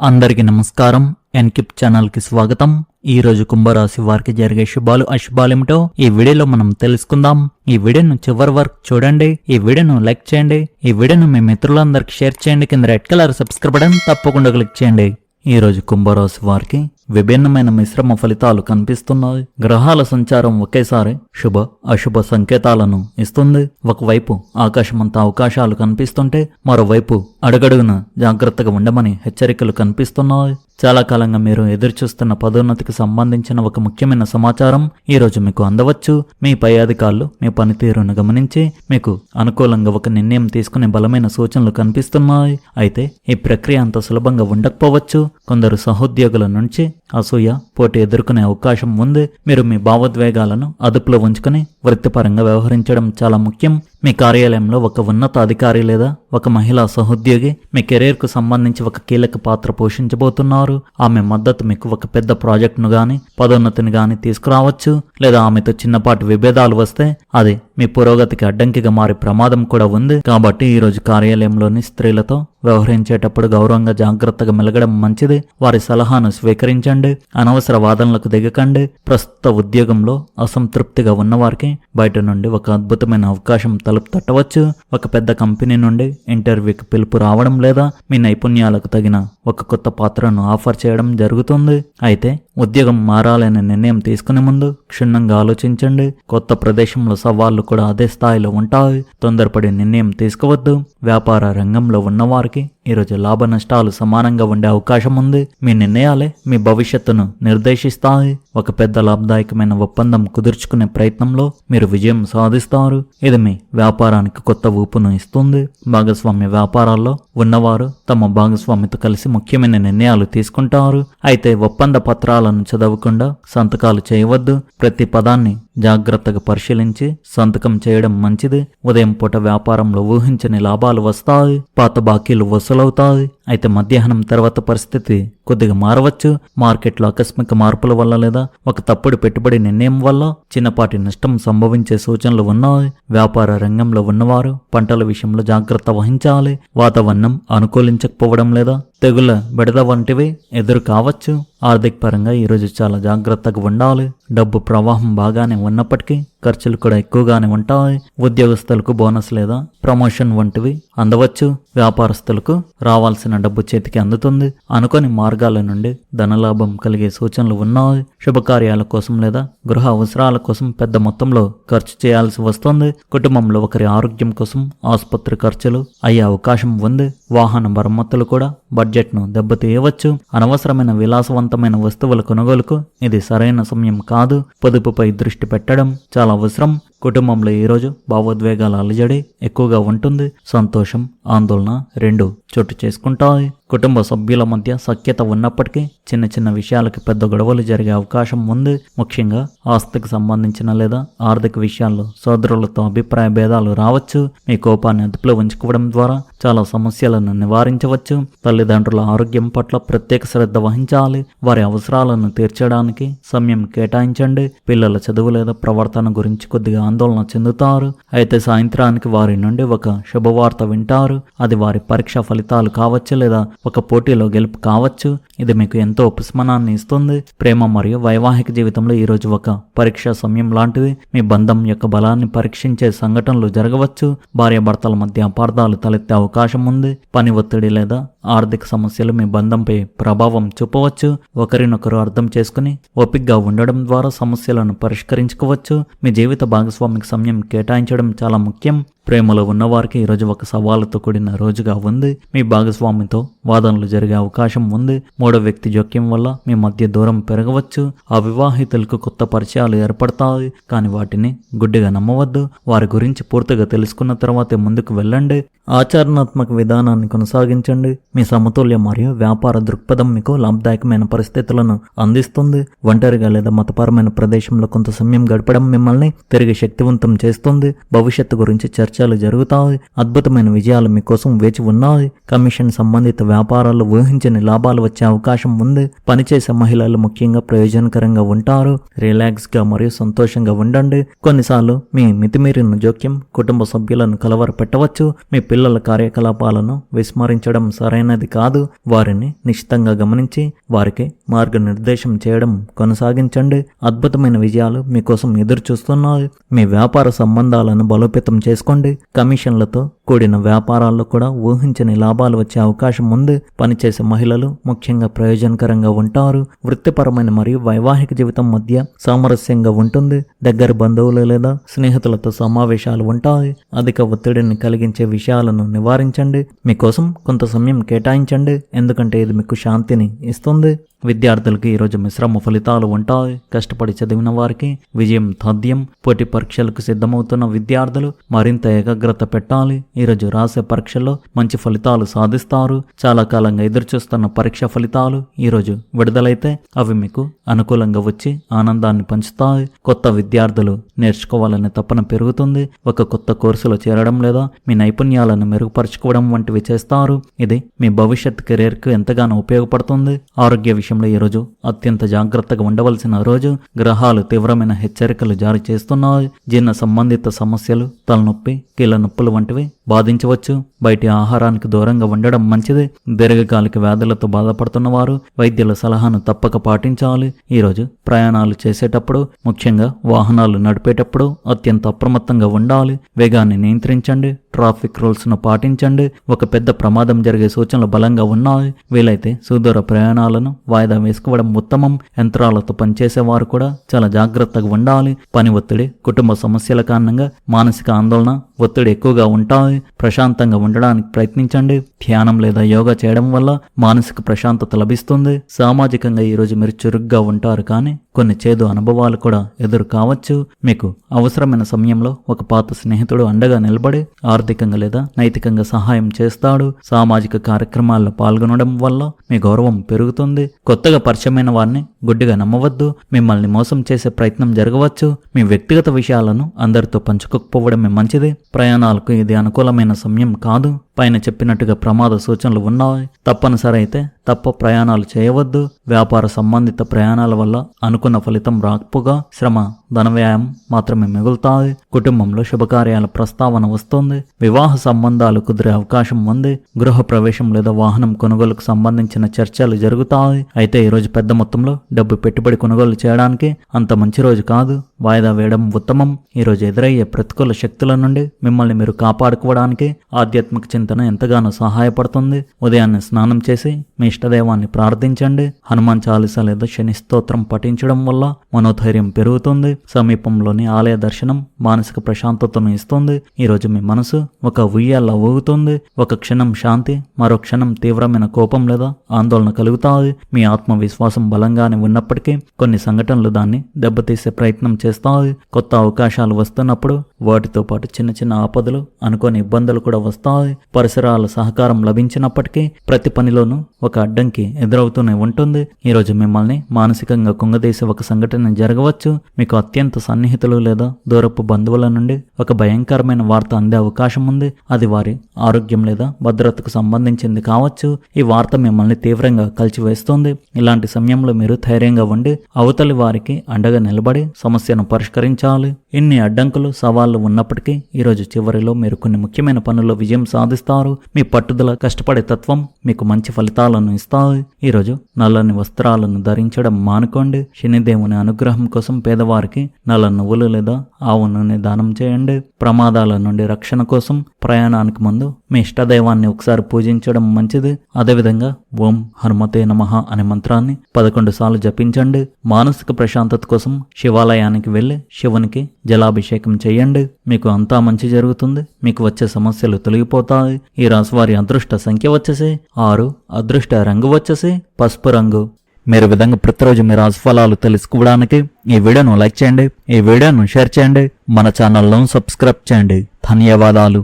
అందరికీ నమస్కారం. ఎన్కిప్ ఛానల్కి స్వాగతం. ఈ రోజు కుంభరాశి వారికి జరిగే శుభాలు అశుభాలేమిటో ఈ వీడియోలో మనం తెలుసుకుందాం. ఈ వీడియోను చివరి వరకు చూడండి. ఈ వీడియోను లైక్ చేయండి. ఈ వీడియోను మీ మిత్రులందరికీ షేర్ చేయండి. కింద రెడ్ కలర్ సబ్స్క్రైబ్ బటన్ తప్పకుండా క్లిక్ చేయండి. ఈ రోజు కుంభరాశి వారికి విభిన్నమైన మిశ్రమ ఫలితాలు కనిపిస్తున్నాయి. గ్రహాల సంచారం ఒకేసారి శుభ అశుభ సంకేతాలను ఇస్తుంది. ఒకవైపు ఆకాశమంతా అవకాశాలు కనిపిస్తుంటే మరోవైపు అడుగడుగున జాగ్రత్తగా ఉండమని హెచ్చరికలు కనిపిస్తున్నాయి. చాలా కాలంగా మీరు ఎదురుచూస్తున్న పదోన్నతికి సంబంధించిన ఒక ముఖ్యమైన సమాచారం ఈరోజు మీకు అందవచ్చు. మీ పై అధికారులు మీ పనితీరును గమనించి మీకు అనుకూలంగా ఒక నిర్ణయం తీసుకునే బలమైన సూచనలు కనిపిస్తున్నాయి. అయితే ఈ ప్రక్రియ అంత సులభంగా ఉండకపోవచ్చు. కొందరు సహోద్యోగుల నుంచి అసూయ పోటీ ఎదుర్కొనే అవకాశం ఉంది మీరు మీ భావోద్వేగాలను అదుపులో ఉంచుకుని వృత్తిపరంగా వ్యవహరించడం చాలా ముఖ్యం. మీ కార్యాలయంలో ఒక ఉన్నత అధికారి లేదా ఒక మహిళా సహోద్యోగి మీ కెరీర్కు సంబంధించి ఒక కీలక పాత్ర పోషించబోతున్నారు. ఆమె మద్దతు మీకు ఒక పెద్ద ప్రాజెక్టును గాని పదోన్నతిని గాని తీసుకురావచ్చు. లేదా ఆమెతో చిన్నపాటి విభేదాలు వస్తే అది మీ పురోగతికి అడ్డంకిగా మారే ప్రమాదం కూడా ఉంది. కాబట్టి ఈ రోజు కార్యాలయంలోని స్త్రీలతో వ్యవహరించేటప్పుడు గౌరవంగా జాగ్రత్తగా మెలగడం మంచిది. వారి సలహాను స్వీకరించండి. అనవసర వాదనలకు దిగకండి. ప్రస్తుత ఉద్యోగంలో అసంతృప్తిగా ఉన్నవారికి బయట నుండి ఒక అద్భుతమైన అవకాశం తలుపు తట్టవచ్చు. ఒక పెద్ద కంపెనీ నుండి ఇంటర్వ్యూకి పిలుపు రావడం లేదా మీ నైపుణ్యాలకు తగిన ఒక కొత్త పాత్రను ఆఫర్ చేయడం జరుగుతుంది. అయితే ఉద్యోగం మారాలనే నిర్ణయం తీసుకునే ముందు క్షుణ్ణంగా ఆలోచించండి. కొత్త ప్రదేశంలో సవాళ్ళు కూడా అదే స్థాయిలో ఉంటాయి. తొందరపడి నిర్ణయం తీసుకోవద్దు. వ్యాపార రంగంలో ఉన్నవారికి ఈరోజు లాభ నష్టాలు సమానంగా ఉండే అవకాశం ఉంది. మీ నిర్ణయాలే మీ భవిష్యత్తును నిర్దేశిస్తాయి. ఒక పెద్ద లాభదాయకమైన ఒప్పందం కుదుర్చుకునే ప్రయత్నంలో మీరు విజయం సాధిస్తారు. ఇది మీ వ్యాపారానికి కొత్త ఊపును ఇస్తుంది. భాగస్వామ్య వ్యాపారాల్లో ఉన్నవారు తమ భాగస్వామితో కలిసి ముఖ్యమైన నిర్ణయాలు తీసుకుంటారు. అయితే ఒప్పంద పత్రాలను చదవకుండా సంతకాలు చేయవద్దు. ప్రతి పదాన్ని జాగ్రత్తగా పరిశీలించి సంతకం చేయడం మంచిది. ఉదయం పూట వ్యాపారంలో ఊహించని లాభాలు వస్తాయి పాత బాకీలు వసూలవుతాయి. అయితే మధ్యాహ్నం తర్వాత పరిస్థితి కొద్దిగా మారవచ్చు. మార్కెట్లో ఆకస్మిక మార్పుల వల్ల లేదా ఒక తప్పుడు పెట్టుబడి నిర్ణయం వల్ల చిన్నపాటి నష్టం సంభవించే సూచనలు ఉన్నాయి. వ్యాపార రంగంలో ఉన్నవారు పంటల విషయంలో జాగ్రత్త వహించాలి. వాతావరణం అనుకూలించకపోవడం లేదా తెగుల బెడద వంటివి ఎదురు కావచ్చు ఆర్థిక పరంగా ఈరోజు చాలా జాగ్రత్తగా ఉండాలి. డబ్బు ప్రవాహం బాగానే ఉన్నప్పటికీ ఖర్చులు కూడా ఎక్కువగానే ఉంటాయి. ఉద్యోగస్తులకు బోనస్ లేదా ప్రమోషన్ వంటివి అందవచ్చు. వ్యాపారస్తులకు రావాల్సిన డబ్బు చేతికి అందుతుంది. అనుకోని మార్గాల నుండి ధనలాభం కలిగే సూచనలు ఉన్నాయి. శుభకార్యాల కోసం లేదా గృహ అవసరాల కోసం పెద్ద మొత్తంలో ఖర్చు చేయాల్సి వస్తుంది. కుటుంబంలో ఒకరి ఆరోగ్యం కోసం ఆసుపత్రి ఖర్చులు అయ్యే అవకాశం ఉంది. వాహన మరమ్మతులు కూడా బడ్జెట్ను దెబ్బతీయవచ్చు. అనవసరమైన విలాసవంతమైన వస్తువుల కొనుగోలుకు ఇది సరైన సమయం కాదు. పొదుపుపై దృష్టి పెట్టడం చాలా అవసరం కుటుంబంలో ఈరోజు భావోద్వేగాల అలజడి ఎక్కువగా ఉంటుంది సంతోషం ఆందోళన రెండు చోటు చేసుకుంటాయి. కుటుంబ సభ్యుల మధ్య సఖ్యత ఉన్నప్పటికీ చిన్న చిన్న విషయాలకు పెద్ద గొడవలు జరిగే అవకాశం ఉంది. ముఖ్యంగా ఆస్తికి సంబంధించిన లేదా ఆర్థిక విషయాల్లో సోదరులతో అభిప్రాయ భేదాలు రావచ్చు. మీ కోపాన్ని అదుపులో ఉంచుకోవడం ద్వారా చాలా సమస్యలను నివారించవచ్చు. తల్లిదండ్రుల ఆరోగ్యం పట్ల ప్రత్యేక శ్రద్ధ వహించాలి. వారి అవసరాలను తీర్చడానికి సమయం కేటాయించండి. పిల్లల చదువు లేదా ప్రవర్తన గురించి కొద్దిగా ఆందోళన చెందుతారు. అయితే సాయంత్రానికి వారి నుండి ఒక శుభవార్త వింటారు. అది వారి పరీక్ష ఫలితాలు కావచ్చు లేదా ఒక పోటీలో గెలుపు కావచ్చు. ఇది మీకు ఎంతో ఉపశమనాన్ని ఇస్తుంది. ప్రేమ మరియు వైవాహిక జీవితంలో ఈ రోజు ఒక పరీక్ష సమయం లాంటిది. మీ బంధం యొక్క బలాన్ని పరీక్షించే సంఘటనలు జరగవచ్చు. భార్యాభర్తల మధ్య అపార్థాలు తలెత్తే అవకాశం ఉంది. పని ఒత్తిడి లేదా ఆర్థిక సమస్యలు మీ బంధంపై ప్రభావం చూపవచ్చు. ఒకరినొకరు అర్థం చేసుకుని ఓపిక్గా ఉండడం ద్వారా సమస్యలను పరిష్కరించుకోవచ్చు. మీ జీవిత స్వామికి సమయం కేటాయించడం చాలా ముఖ్యం. ప్రేమలో ఉన్నవారికి ఈరోజు ఒక సవాలుతో కూడిన రోజుగా ఉంది. మీ భాగస్వామితో వాదనలు జరిగే అవకాశం ఉంది. మూడో వ్యక్తి జోక్యం వల్ల మీ మధ్య దూరం పెరగవచ్చు. అవివాహితులకు కొత్త పరిచయాలు ఏర్పడతాయి. కానీ వాటిని గుడ్డిగా నమ్మవద్దు. వారి గురించి పూర్తిగా తెలుసుకున్న తర్వాతే ముందుకు వెళ్ళండి. ఆచరణాత్మక విధానాన్ని కొనసాగించండి. మీ సమతుల్య మరియు వ్యాపార దృక్పథం మీకు లాభదాయకమైన పరిస్థితులను అందిస్తుంది. ఒంటరిగా లేదా మతపరమైన ప్రదేశంలో కొంత సమయం గడపడం మిమ్మల్ని తిరిగి శక్తివంతం చేస్తుంది. భవిష్యత్తు గురించి చర్చ చర్చలు జరుగుతాయి. అద్భుతమైన విజయాలు మీకోసం వేచి ఉన్నాయి. కమిషన్ సంబంధిత వ్యాపారాల్లో ఊహించని లాభాలు వచ్చే అవకాశం ఉంది. పనిచేసే మహిళలు ముఖ్యంగా ప్రయోజనకరంగా ఉంటారు. రిలాక్స్గా మరియు సంతోషంగా ఉండండి. కొన్నిసార్లు మీ మితిమీరిన జోక్యం కుటుంబ సభ్యులను కలవర పెట్టవచ్చు మీ పిల్లల కార్యకలాపాలను విస్మరించడం సరైనది కాదు. వారిని నిశ్చితంగా గమనించి వారికి మార్గనిర్దేశం చేయడం కొనసాగించండి. అద్భుతమైన విజయాలు మీకోసం ఎదురు చూస్తున్నాయి మీ వ్యాపార సంబంధాలను బలోపేతం చేసుకోండి. కమిషన్లతో కూడిన వ్యాపారాల్లో కూడా ఊహించని లాభాలు వచ్చే అవకాశం ఉంది. పనిచేసే మహిళలు ముఖ్యంగా ప్రయోజనకరంగా ఉంటారు. వృత్తిపరమైన మరియు వైవాహిక జీవితం మధ్య సామరస్యంగా ఉంటుంది. దగ్గర బంధువులు లేదా స్నేహితులతో సమావేశాలు ఉంటాయి. అధిక ఒత్తిడిని కలిగించే విషయాలను నివారించండి. మీకోసం కొంత సమయం కేటాయించండి. ఎందుకంటే ఇది మీకు శాంతిని ఇస్తుంది. విద్యార్థులకి ఈరోజు మిశ్రమ ఫలితాలు ఉంటాయి. కష్టపడి చదివిన వారికి విజయం తథ్యం పోటీ పరీక్షలకు సిద్ధమవుతున్న విద్యార్థులు మరింత ఏకాగ్రత పెట్టాలి. ఈరోజు రాసే పరీక్షల్లో మంచి ఫలితాలు సాధిస్తారు. చాలా కాలంగా ఎదురుచూస్తున్న పరీక్ష ఫలితాలు ఈరోజు విడుదలైతే అవి మీకు అనుకూలంగా వచ్చి ఆనందాన్ని పంచుతాయి. కొత్త విద్యార్థులు నేర్చుకోవాలనే తపన పెరుగుతుంది. ఒక కొత్త కోర్సులో చేరడం లేదా మీ నైపుణ్యాలను మెరుగుపరచుకోవడం వంటివి చేస్తారు. ఇది మీ భవిష్యత్ కెరీర్కు ఎంతగానో ఉపయోగపడుతుంది. ఆరోగ్య విషయంలో ఈరోజు అత్యంత జాగ్రత్తగా ఉండవలసిన రోజు. గ్రహాలు తీవ్రమైన హెచ్చరికలు జారీ చేస్తున్నాయి. జీర్ణ సంబంధిత సమస్యలు తలనొప్పి కీళ్ళ నొప్పులు వంటివి బాధించవచ్చు. బయటి ఆహారానికి దూరంగా ఉండడం మంచిది. దీర్ఘకాలిక వ్యాధులతో బాధపడుతున్న వారు వైద్యుల సలహాను తప్పక పాటించాలి. ఈరోజు ప్రయాణాలు చేసేటప్పుడు ముఖ్యంగా వాహనాలు నడిపేటప్పుడు అత్యంత అప్రమత్తంగా ఉండాలి. వేగాన్ని నియంత్రించండి. ట్రాఫిక్ రూల్స్ను పాటించండి. ఒక పెద్ద ప్రమాదం జరిగే సూచనలు బలంగా ఉన్నాయి. వీలైతే సుదూర ప్రయాణాలను వాయిదా వేసుకోవడం ఉత్తమం. యంత్రాలతో పనిచేసేవారు కూడా చాలా జాగ్రత్తగా ఉండాలి. పని ఒత్తిడి కుటుంబ సమస్యల కారణంగా మానసిక ఆందోళన ఒత్తిడి ఎక్కువగా ఉంటాయి. ప్రశాంతంగా ఉండడానికి ప్రయత్నించండి. ధ్యానం లేదా యోగా చేయడం వల్ల మానసిక ప్రశాంతత లభిస్తుంది. సామాజికంగా ఈరోజు మీరు చురుగ్గా ఉంటారు కానీ కొన్ని చేదు అనుభవాలు కూడా ఎదురు కావచ్చు. మీకు అవసరమైన సమయంలో ఒక పాత స్నేహితుడు అండగా నిలబడి ఆర్థికంగా లేదా నైతికంగా సహాయం చేస్తాడు. సామాజిక కార్యక్రమాల్లో పాల్గొనడం వల్ల మీ గౌరవం పెరుగుతుంది. కొత్తగా పరిచయమైన వారిని గుడ్డిగా నమ్మవద్దు. మిమ్మల్ని మోసం చేసే ప్రయత్నం జరగవచ్చు. మీ వ్యక్తిగత విషయాలను అందరితో పంచుకోకపోవడమే మంచిది. ప్రయాణాలకు ఇది అనుకూలమైన సమయం కాదు. పైన చెప్పినట్టుగా ప్రమాద సూచనలు ఉన్నాయి. తప్పనిసరి అయితే తప్ప ప్రయాణాలు చేయవద్దు. వ్యాపార సంబంధిత ప్రయాణాల వల్ల అనుకున్న ఫలితం రాకపోగా శ్రమ ధనవ్యాయం మాత్రమే మిగులుతాయి. కుటుంబంలో శుభకార్యాల ప్రస్తావన వస్తుంది. వివాహ సంబంధాలు కుదిరే అవకాశం ఉంది. గృహ ప్రవేశం లేదా వాహనం కొనుగోలుకు సంబంధించిన చర్చలు జరుగుతాయి. అయితే ఈరోజు పెద్ద మొత్తంలో డబ్బు పెట్టుబడి కొనుగోలు చేయడానికి అంత మంచి రోజు కాదు. వాయిదా వేయడం ఉత్తమం. ఈరోజు ఎదురయ్యే ప్రతికూల శక్తుల నుండి మిమ్మల్ని మీరు కాపాడుకోవడానికి ఆధ్యాత్మిక చింతన ఎంతగానో సహాయపడుతుంది. ఉదయాన్నే స్నానం చేసి మీ ఇష్టదైవాన్ని ప్రార్థించండి. హనుమాన్ చాలీసా లేదా శని స్తోత్రం పఠించడం వల్ల మనోధైర్యం పెరుగుతుంది. సమీపంలోని ఆలయ దర్శనం మానసిక ప్రశాంతతను ఇస్తుంది. ఈరోజు మీ మనసు ఒక ఉయ్యాల ఊగుతుంది. ఒక క్షణం శాంతి మరో క్షణం తీవ్రమైన కోపం లేదా ఆందోళన కలుగుతాయి మీ ఆత్మవిశ్వాసం బలంగానే ఉన్నప్పటికీ కొన్ని సంఘటనలు దాన్ని దెబ్బతీసే ప్రయత్నం చేస్తాయి కొత్త అవకాశాలు వస్తున్నప్పుడు వాటితో పాటు చిన్న చిన్న ఆపదలు అనుకోని ఇబ్బందులు కూడా వస్తాయి. పరిసరాల సహకారం లభించినప్పటికీ ప్రతి పనిలోనూ ఒక అడ్డంకి ఎదురవుతూనే ఉంటుంది. ఈ రోజు మిమ్మల్ని మానసికంగా కుంగదీసే ఒక సంఘటన జరగవచ్చు. మీకు అత్యంత సన్నిహితులు లేదా దూరపు బంధువుల నుండి ఒక భయంకరమైన వార్త అందే అవకాశం ఉంది. అది వారి ఆరోగ్యం లేదా భద్రతకు సంబంధించింది కావచ్చు. ఈ వార్త మిమ్మల్ని తీవ్రంగా కలిచివేస్తుంది. ఇలాంటి సమయంలో మీరు ధైర్యంగా ఉండి అవతలి వారికి అండగా నిలబడి సమస్య సమస్యను పరిష్కరించాలి. ఇన్ని అడ్డంకులు సవాళ్ళు ఉన్నప్పటికీ ఈరోజు చివరిలో మీరు కొన్ని ముఖ్యమైన పనుల్లో విజయం సాధిస్తారు. మీ పట్టుదల కష్టపడే తత్వం మీకు మంచి ఫలితాలను ఇస్తాయి. ఈరోజు నల్లని వస్త్రాలను ధరించడం మానుకోండి. శనిదేవుని అనుగ్రహం కోసం పేదవారికి నల్ల నువ్వులు లేదా ఆవు నూనె దానం చేయండి. ప్రమాదాల నుండి రక్షణ కోసం ప్రయాణానికి ముందు మీ ఇష్టదైవాన్ని ఒకసారి పూజించడం మంచిది. అదేవిధంగా ఓం హనుమతే నమః అనే మంత్రాన్ని పదకొండు సార్లు జపించండి. మానసిక ప్రశాంతత కోసం శివాలయానికి వెళ్ళి శివునికి జలాభిషేకం చేయండి. మీకు అంతా మంచి జరుగుతుంది. మీకు వచ్చే సమస్యలు తొలగిపోతాయి. ఈ రాశి వారి అదృష్ట సంఖ్య వచ్చేసి ఆరు. అదృష్ట రంగు వచ్చేసి పసుపు రంగు. మీరు విధంగా ప్రతిరోజు మీ రాశిఫలాలు తెలుసుకోవడానికి ఈ వీడియోను లైక్ చేయండి. ఈ వీడియోను షేర్ చేయండి. మన ఛానల్ను సబ్స్క్రైబ్ చేయండి. ధన్యవాదాలు.